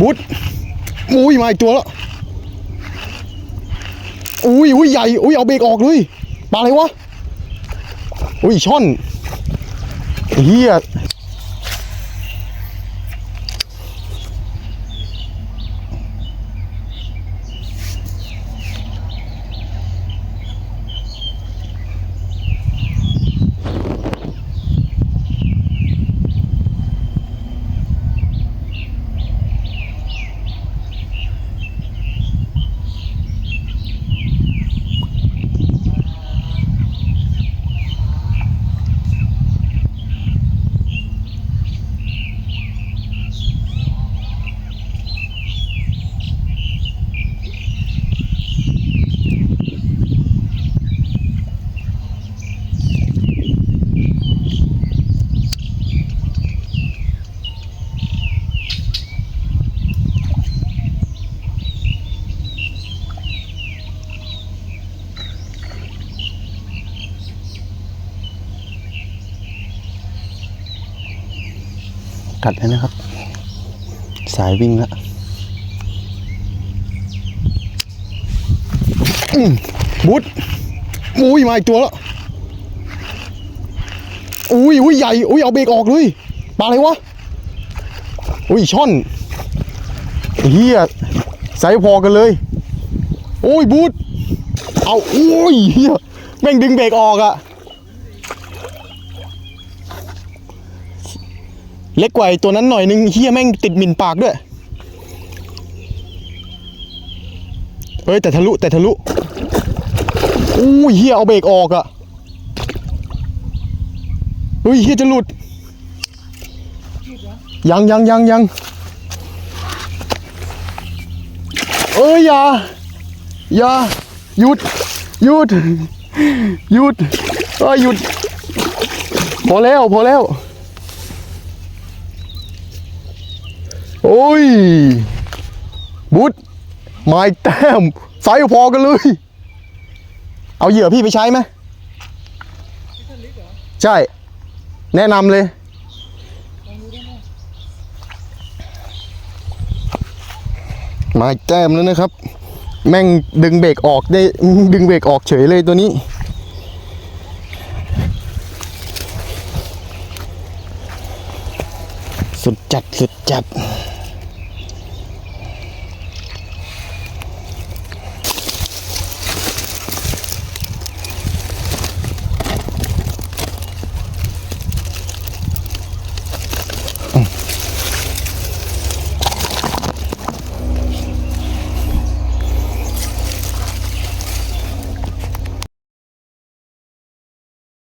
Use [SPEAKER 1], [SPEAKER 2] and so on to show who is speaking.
[SPEAKER 1] บุ๊ดอุ้ยมาอีกตัวแล้วอุ้ยอุ้ยใหญ่อุ้ยเอาเบรกออกเลยปลาอะไรวะอุ้ยช่อนเฮีย กัดแล้วนะครับ สายวิ่งล้วอืมบุ๊ดอุ้ยมาอีกตัวแล้วอุ้ยอุ้ยใหญ่อุ้ยเอาเบรกออกเลยปลาอะไรวะอุ้ยช่อนเฮียไซส์พอกันเลย โอ้ยบุ๊ดเอาโอ้ยเฮียแม่งดึงเบรกออกอะ เล็กกว่าตัวนั้นหน่อยนึงเฮียแม่งติดหมินปากด้วยเฮ้ยแต่ทะลุแต่ทะลุอู้ยเฮียเอาเบรกออกอะเฮ้ยเฮียจะหลุด ยังยังยังยังเอ้ยอย่าอย่าหยุดหยุดหยุดเอ้ยหยุด พอแล้วพอแล้ว โอ้ยบุตไม้แต้มไซส์พอกันเลย เอาเหยื่อพี่ไปใช้ไหมใช่ แนะนำเลยไม้แต้มแล้วนะครับ แม่งดึงเบรกออกได้ดึงเบรกออกเฉยเลยตัวนี้ สุดจัด สุดจัด